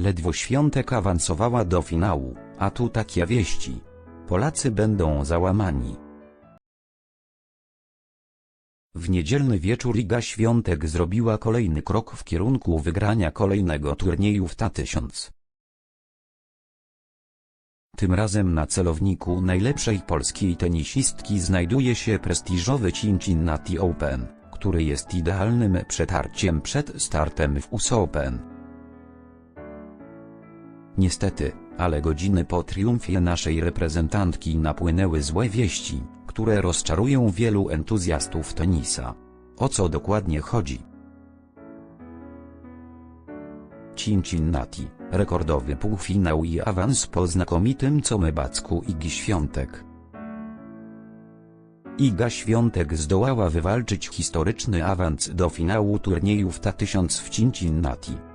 Ledwo Świątek awansowała do finału, a tu takie wieści. Polacy będą załamani. W niedzielny wieczór Iga Świątek zrobiła kolejny krok w kierunku wygrania kolejnego turnieju w Ta1000. Tym razem na celowniku najlepszej polskiej tenisistki znajduje się prestiżowy Cincinnati Open, który jest idealnym przetarciem przed startem w US Open. Niestety, ale godziny po triumfie naszej reprezentantki napłynęły złe wieści, które rozczarują wielu entuzjastów tenisa. O co dokładnie chodzi? Cincinnati, rekordowy półfinał i awans po znakomitym comebacku Igi Świątek. Iga Świątek zdołała wywalczyć historyczny awans do finału turnieju w Ta1000 w Cincinnati.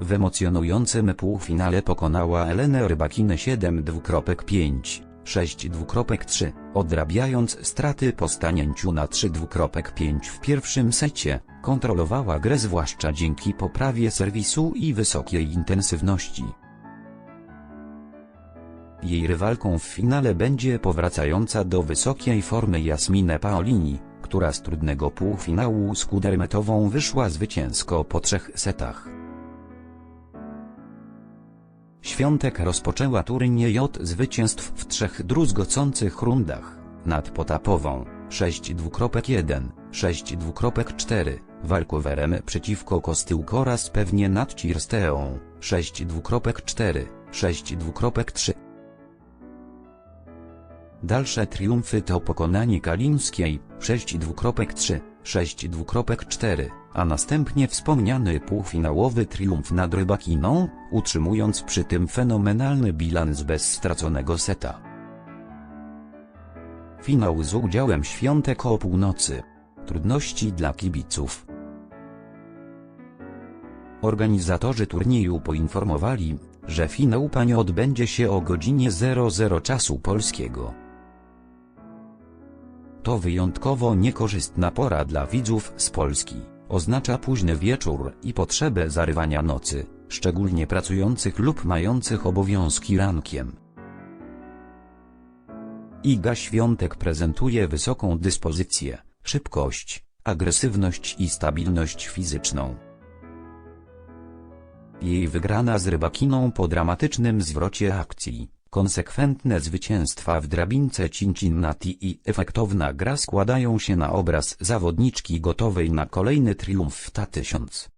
W emocjonującym półfinale pokonała Elenę Rybakinę 7-2.5, 6-2.3, odrabiając straty po stanięciu na 3-2.5 w pierwszym secie, kontrolowała grę zwłaszcza dzięki poprawie serwisu i wysokiej intensywności. Jej rywalką w finale będzie powracająca do wysokiej formy Jasminę Paolini, która z trudnego półfinału z Kudermetową wyszła zwycięsko po trzech setach. Świątek rozpoczęła turniej od zwycięstw w trzech druzgocących rundach, nad Potapową, 6-2.1, 6-2.4, walkowerem przeciwko Kostyłko oraz pewnie nad Cirsteą, 6-2.4, 6-2.3. Dalsze triumfy to pokonanie Kalińskiej, 6-2.3, 6-2.4, a następnie wspomniany półfinałowy triumf nad Rybakiną, utrzymując przy tym fenomenalny bilans bez straconego seta. Finał z udziałem Świątek o północy. Trudności dla kibiców. Organizatorzy turnieju poinformowali, że finał panie odbędzie się o godzinie 00 czasu polskiego. To wyjątkowo niekorzystna pora dla widzów z Polski. Oznacza późny wieczór i potrzebę zarywania nocy, szczególnie pracujących lub mających obowiązki rankiem. Iga Świątek prezentuje wysoką dyspozycję, szybkość, agresywność i stabilność fizyczną. Jej wygrana z Rybakiną po dramatycznym zwrocie akcji, konsekwentne zwycięstwa w drabince Cincinnati i efektowna gra składają się na obraz zawodniczki gotowej na kolejny triumf w Ta1000.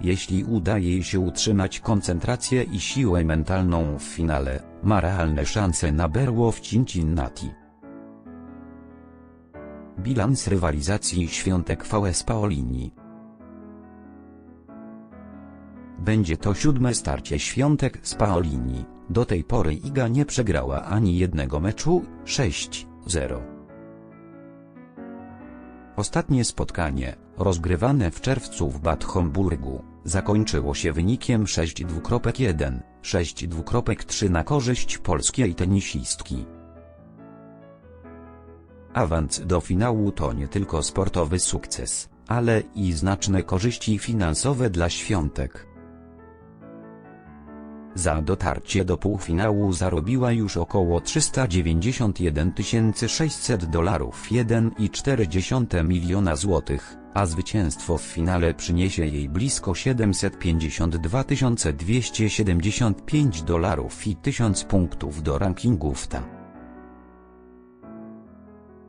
Jeśli uda jej się utrzymać koncentrację i siłę mentalną w finale, ma realne szanse na berło w Cincinnati. Bilans rywalizacji Świątek VS Paolini Będzie to siódme starcie Świątek z Paolini, do tej pory Iga nie przegrała ani jednego meczu, 6-0. Ostatnie spotkanie, rozgrywane w czerwcu w Bad Homburgu, zakończyło się wynikiem 6-2.1, 6-2.3 na korzyść polskiej tenisistki. Awans do finału to nie tylko sportowy sukces, ale i znaczne korzyści finansowe dla świątek. Za dotarcie do półfinału zarobiła już około 391 600 dolarów 1,4 miliona złotych, a zwycięstwo w finale przyniesie jej blisko 752 275 dolarów i 1000 punktów do rankingu WTA.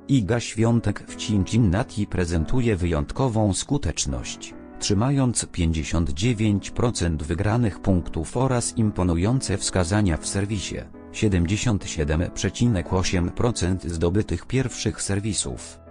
Iga Świątek w Cincinnati prezentuje wyjątkową skuteczność trzymając 59% wygranych punktów oraz imponujące wskazania w serwisie, 77,8% zdobytych pierwszych serwisów.